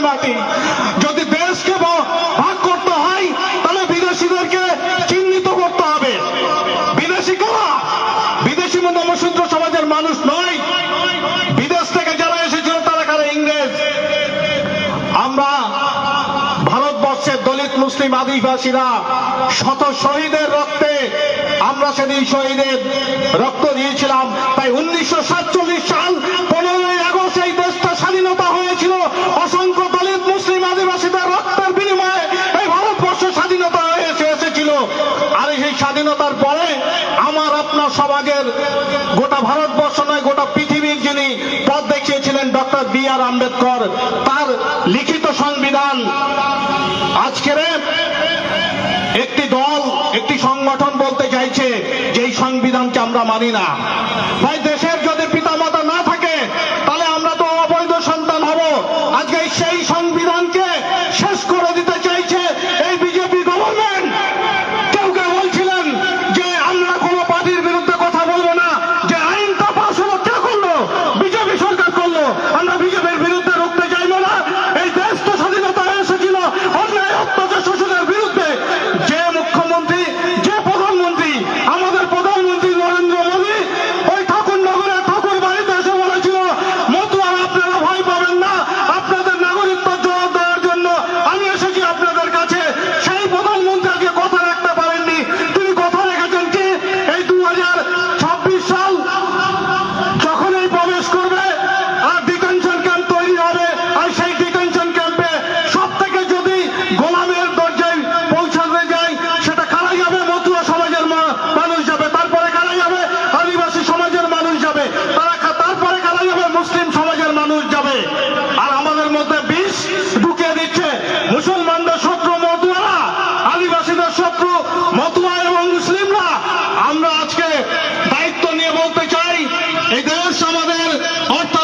বাংলার মাটি। যদি দেশকে ভাগ করতে হয়, তাহলে বিদেশিদেরকে চিহ্নিত করতে হবে। বিদেশি কারা? বিদেশি নমশূদ্র সমাজের মানুষ নয়। বিদেশ থেকে যারা এসেছিল, তারা কারা? ইংরেজ। আমরা ভারতবর্ষের দলিত মুসলিম আদিবাসীরা শত শহীদের রক্তে আমরা সেদিন শহীদের রক্ত দিয়েছিলাম। তাই উনিশশো স্বাধীনতার পরে আমার আপনার সমাজের গোটা ভারতবর্ষ নয়, গোটা পৃথিবীর যিনি পথ দেখিয়েছিলেন ডক্টর বি আর আম্বেদকর, তার লিখিত সংবিধান আজকের একটি দল, একটি সংগঠন বলতে চাইছে যে এই সংবিধানকে আমরা মানি না। ভাই মুসলিমরা আমরা আজকে দায়িত্ব নিয়ে বলতে চাই এই দেশ আমাদের অর্থ